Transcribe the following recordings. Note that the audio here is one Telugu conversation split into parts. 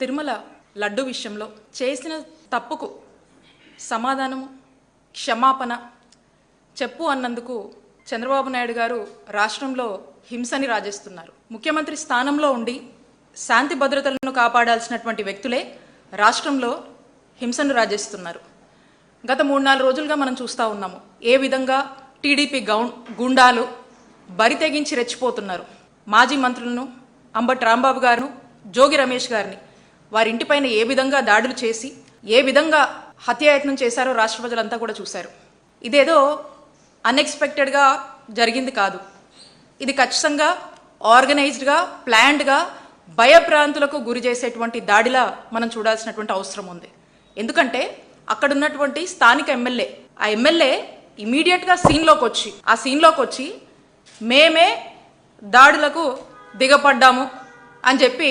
తిరుమల లడ్డు విషయంలో చేసిన తప్పుకు సమాధానము క్షమాపణ చెప్పు అన్నందుకు చంద్రబాబు నాయుడు గారు రాష్ట్రంలో హింసని రాజేస్తున్నారు. ముఖ్యమంత్రి స్థానంలో ఉండి శాంతి భద్రతలను కాపాడాల్సినటువంటి వ్యక్తులే రాష్ట్రంలో హింసను రాజేస్తున్నారు. గత మూడు నాలుగు రోజులుగా మనం చూస్తూ ఉన్నాము. ఏ విధంగా టీడీపీ గౌన్ గుండాలు బరి తెగించి రెచ్చిపోతున్నారు. మాజీ మంత్రులను అంబటి రాంబాబు గారు జోగి రమేష్ గారిని వారింటిపైన ఏ విధంగా దాడులు చేసి ఏ విధంగా హత్యాయత్నం చేశారో రాష్ట్ర ప్రజలంతా కూడా చూశారు. ఇదేదో అన్ఎక్స్పెక్టెడ్గా జరిగింది కాదు. ఇది ఖచ్చితంగా ఆర్గనైజ్డ్గా ప్లాన్డ్గా భయభ్రాంతులకు గురి చేసేటువంటి దాడిలా మనం చూడాల్సినటువంటి అవసరం ఉంది. ఎందుకంటే అక్కడ ఉన్నటువంటి స్థానిక ఎమ్మెల్యే ఆ ఎమ్మెల్యే ఇమీడియట్గా సీన్లోకి వచ్చి ఆ సీన్లోకి వచ్చి మేమే దాడులకు దిగపడ్డాము అని చెప్పి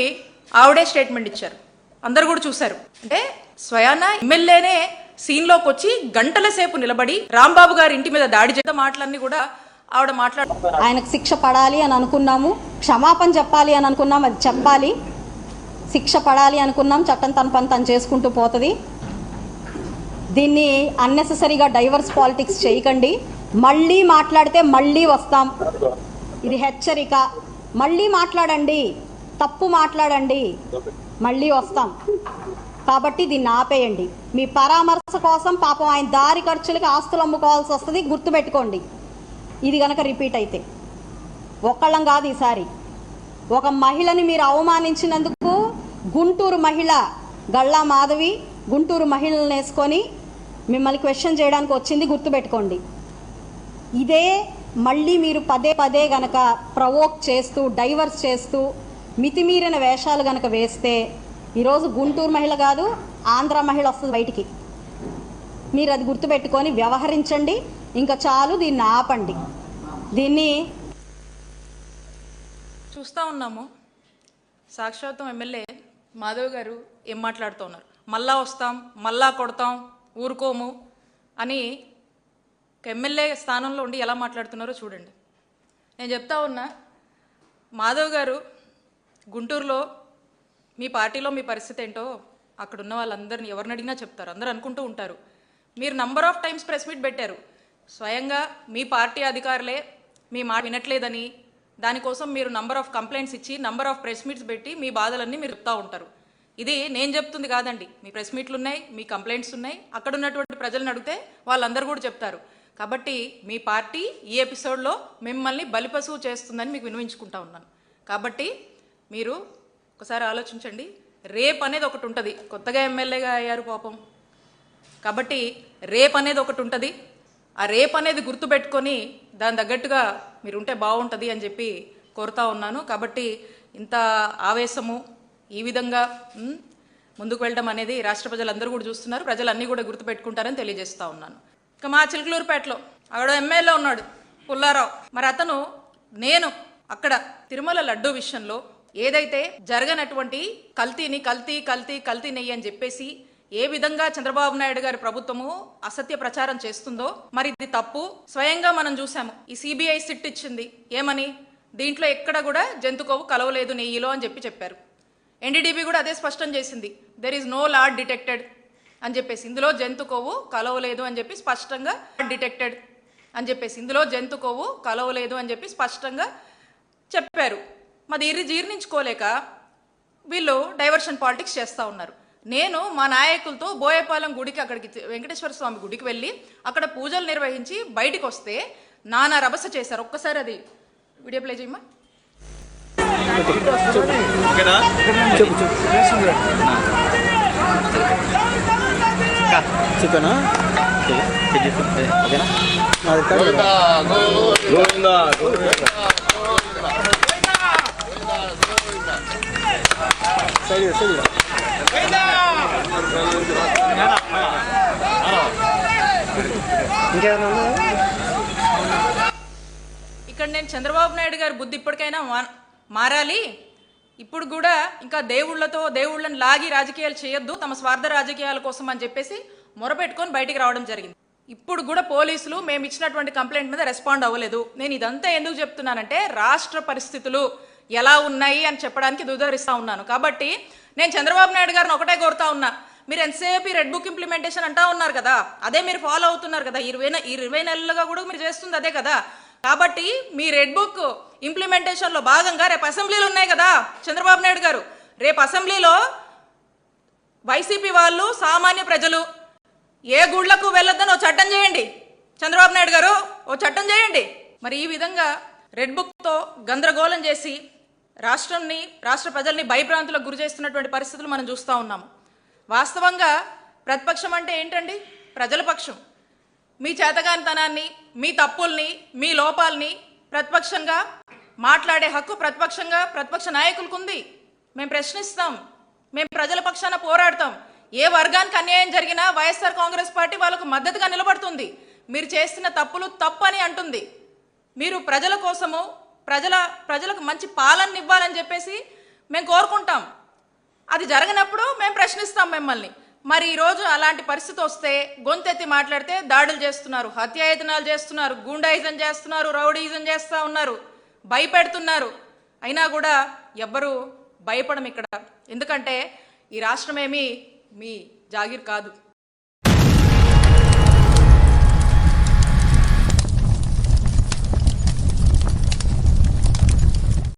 ఆవిడే స్టేట్మెంట్ ఇచ్చారు. అందరు కూడా చూశారు. అంటే స్వయాన ఎమ్మెల్యేనే సీన్లోకి వచ్చి గంటల సేపు నిలబడి రాంబాబు గారి ఇంటి మీద దాడి చేసిన మాటలన్నీ కూడా ఆవిడ మాట్లాడు ఆయనకు శిక్ష పడాలి అని అనుకున్నాము. క్షమాపణ చెప్పాలి అని అనుకున్నాం. అది చెప్పాలి. శిక్ష పడాలి అనుకున్నాం. చట్టం తన పని తను చేసుకుంటూ పోతుంది. దీన్ని అన్నెసెసరీగా డైవర్స్ పాలిటిక్స్ చేయకండి. మళ్ళీ మాట్లాడితే మళ్ళీ వస్తాం. ఇది హెచ్చరిక. మళ్ళీ మాట్లాడండి. తప్పు మాట్లాడండి. మళ్ళీ వస్తాం. కాబట్టి దీన్ని ఆపేయండి. మీ పరామర్శ కోసం పాపం ఆయన దారి ఖర్చులకి ఆస్తులు అమ్ముకోవాల్సి వస్తుంది గుర్తుపెట్టుకోండి. ఇది కనుక రిపీట్ అయితే. ఒక్కళ్ళం కాదు ఈసారి. ఒక మహిళని మీరు అవమానించినందుకు గుంటూరు మహిళ గళ్ళా మాధవి గుంటూరు మహిళలను వేసుకొని మిమ్మల్ని క్వశ్చన్ చేయడానికి వచ్చింది గుర్తుపెట్టుకోండి. ఇదే మళ్ళీ మీరు పదే పదే గనక ప్రవోక్ చేస్తూ డైవర్స్ చేస్తూ మితిమీరిన వేషాలు కనుక వేస్తే ఈరోజు గుంటూరు మహిళ కాదు ఆంధ్ర మహిళ వస్తుంది బయటికి. మీరు అది గుర్తుపెట్టుకొని వ్యవహరించండి ఇంకా చాలు దీన్ని ఆపండి. దీన్ని చూస్తూ ఉన్నాము. సాక్షాత్తం ఎమ్మెల్యే మాధవ్ గారు ఏం మాట్లాడుతూ ఉన్నారు? మళ్ళా వస్తాం మళ్ళా కొడతాం ఊరుకోము అని ఎమ్మెల్యే స్థానంలో ఉండి ఎలా మాట్లాడుతున్నారో చూడండి. నేను చెప్తా ఉన్నా మాధవ్ గారు గుంటూరులో మీ పార్టీలో మీ పరిస్థితి ఏంటో అక్కడ ఉన్న వాళ్ళందరినీ ఎవరిని అడిగినా చెప్తారు. అందరూ అనుకుంటూ ఉంటారు. మీరు number of times press meet పెట్టారు. స్వయంగా మీ పార్టీ అధికారులే మీ మాట వినట్లేదని దానికోసం మీరు నంబర్ ఆఫ్ కంప్లైంట్స్ ఇచ్చి నంబర్ ఆఫ్ ప్రెస్ మీట్స్ పెట్టి మీ బాధలన్నీ మీరు చెప్తూ ఉంటారు. ఇది నేను చెప్తుంది కాదండి. మీ ప్రెస్ మీట్లు ఉన్నాయి మీ కంప్లైంట్స్ ఉన్నాయి. అక్కడ ఉన్నటువంటి ప్రజలను అడిగితే వాళ్ళందరూ కూడా చెప్తారు. కాబట్టి మీ పార్టీ ఈ ఎపిసోడ్లో మిమ్మల్ని బలిపశువు చేస్తుందని మీకు వినిపించుకుంటా ఉన్నాను. కాబట్టి మీరు ఒకసారి ఆలోచించండి. రేప్ అనేది ఒకటి ఉంటుంది. కొత్తగా ఎమ్మెల్యేగా అయ్యారు పాపం. కాబట్టి రేప్ అనేది ఒకటి ఉంటుంది. ఆ రేప్ అనేది గుర్తుపెట్టుకొని దాని తగ్గట్టుగా మీరు ఉంటే బాగుంటుంది అని చెప్పి కోరుతా ఉన్నాను. కాబట్టి ఇంత ఆవేశము ఈ విధంగా ముందుకు వెళ్ళడం అనేది రాష్ట్ర ప్రజలందరూ కూడా చూస్తున్నారు. ప్రజలన్నీ కూడా గుర్తుపెట్టుకుంటారని తెలియజేస్తా ఉన్నాను. ఇక మా చిలుకలూరుపేటలో అక్కడ ఎమ్మెల్యే ఉన్నాడు పుల్లారావు. మరి అతను నేను అక్కడ తిరుమల లడ్డు విషయంలో ఏదైతే జరగనటువంటి కల్తీని కల్తీ కల్తీ కల్తీ నెయ్యి అని చెప్పేసి ఏ విధంగా చంద్రబాబు నాయుడు గారి ప్రభుత్వము అసత్య ప్రచారం చేస్తుందో మరి ఇది తప్పు. స్వయంగా మనం చూసాము ఈ సిబిఐ సిట్ ఇచ్చింది. ఏమని? దీంట్లో ఎక్కడ కూడా జంతు కొవ్వు కలవలేదు నెయ్యిలో అని చెప్పి చెప్పారు. ఎన్డీడీబీ కూడా అదే స్పష్టం చేసింది. There is no lard detected అని చెప్పేసి. ఇందులో జంతు కొవ్వు కలవలేదు అని చెప్పి స్పష్టంగా డిటెక్టెడ్ అని చెప్పేసి. ఇందులో జంతు కొవ్వు కలవలేదు అని చెప్పి స్పష్టంగా చెప్పారు. మాది ఇరి జీర్ణించుకోలేక వీళ్ళు డైవర్షన్ పాలిటిక్స్ చేస్తూ ఉన్నారు. నేను మా నాయకులతో బోయపాలెం గుడికి అక్కడికి వెంకటేశ్వర స్వామి గుడికి వెళ్ళి అక్కడ పూజలు నిర్వహించి బయటికి వస్తే నానా రభస చేశారు. ఒక్కసారి అది వీడియో ప్లే చేయమ్మా. ఓకేనా? సైడ్ సైడ్ ఇక్కడ నేను చంద్రబాబు నాయుడు గారి బుద్ధి ఇప్పటికైనా మారాలి. ఇప్పుడు కూడా ఇంకా దేవుళ్ళతో దేవుళ్ళని లాగి రాజకీయాలు చేయొద్దు తమ స్వార్థ రాజకీయాల కోసం అని చెప్పేసి మొరపెట్టుకొని బయటికి రావడం జరిగింది. ఇప్పుడు కూడా పోలీసులు మేము ఇచ్చినటువంటి కంప్లైంట్ మీద రెస్పాండ్ అవ్వలేదు. నేను ఇదంతా ఎందుకు చెప్తున్నానంటే రాష్ట్ర పరిస్థితులు ఎలా ఉన్నాయి అని చెప్పడానికి దుదరిస్తూ ఉన్నాను. కాబట్టి నేను చంద్రబాబు నాయుడు గారిని ఒకటే కోరుతా ఉన్నా. మీరు ఎంతసేపు రెడ్ బుక్ ఇంప్లిమెంటేషన్ అంటా ఉన్నారు కదా అదే మీరు ఫాలో అవుతున్నారు కదా. ఇరవై ఇరవై నెలలుగా కూడా మీరు చేస్తుంది అదే కదా. కాబట్టి మీ రెడ్ బుక్ ఇంప్లిమెంటేషన్లో భాగంగా రేపు అసెంబ్లీలు ఉన్నాయి కదా చంద్రబాబు నాయుడు గారు. రేపు అసెంబ్లీలో వైసీపీ వాళ్ళు సామాన్య ప్రజలు ఏ గుళ్ళకు వెళ్ళొద్దని ఓ చట్టం చేయండి. చంద్రబాబు నాయుడు గారు ఓ చట్టం చేయండి. మరి ఈ విధంగా రెడ్ బుక్తో గందరగోళం చేసి రాష్ట్రంని రాష్ట్ర ప్రజల్ని భయభ్రాంతులకు గురి చేస్తున్నటువంటి పరిస్థితులు మనం చూస్తూ ఉన్నాము. వాస్తవంగా ప్రతిపక్షం అంటే ఏంటండి? ప్రజల పక్షం. మీ చేతగానితనాన్ని మీ తప్పుల్ని మీ లోపాలని ప్రతిపక్షంగా మాట్లాడే హక్కు ప్రతిపక్షంగా ప్రతిపక్ష నాయకులకు ఉంది మేము ప్రశ్నిస్తాం. మేము ప్రజల పక్షాన పోరాడతాం. ఏ వర్గానికి అన్యాయం జరిగినా వైఎస్ఆర్ కాంగ్రెస్ పార్టీ వాళ్ళకు మద్దతుగా నిలబడుతుంది. మీరు చేస్తున్న తప్పులు తప్పు అని అంటుంది. మీరు ప్రజల కోసము ప్రజల ప్రజలకు మంచి పాలన ఇవ్వాలని చెప్పేసి మేము కోరుకుంటాం. అది జరగనప్పుడు మేము ప్రశ్నిస్తాం మిమ్మల్ని. మరి ఈరోజు అలాంటి పరిస్థితి వస్తే గొంతెత్తి మాట్లాడితే దాడులు చేస్తున్నారు హత్యాయతనాలు చేస్తున్నారు గూండాయిజం చేస్తున్నారు రౌడీజం చేస్తూ ఉన్నారు భయపెడుతున్నారు. అయినా కూడా ఎవ్వరూ భయపడం ఇక్కడ ఎందుకంటే ఈ రాష్ట్రమేమి మీ జాగీర్ కాదు.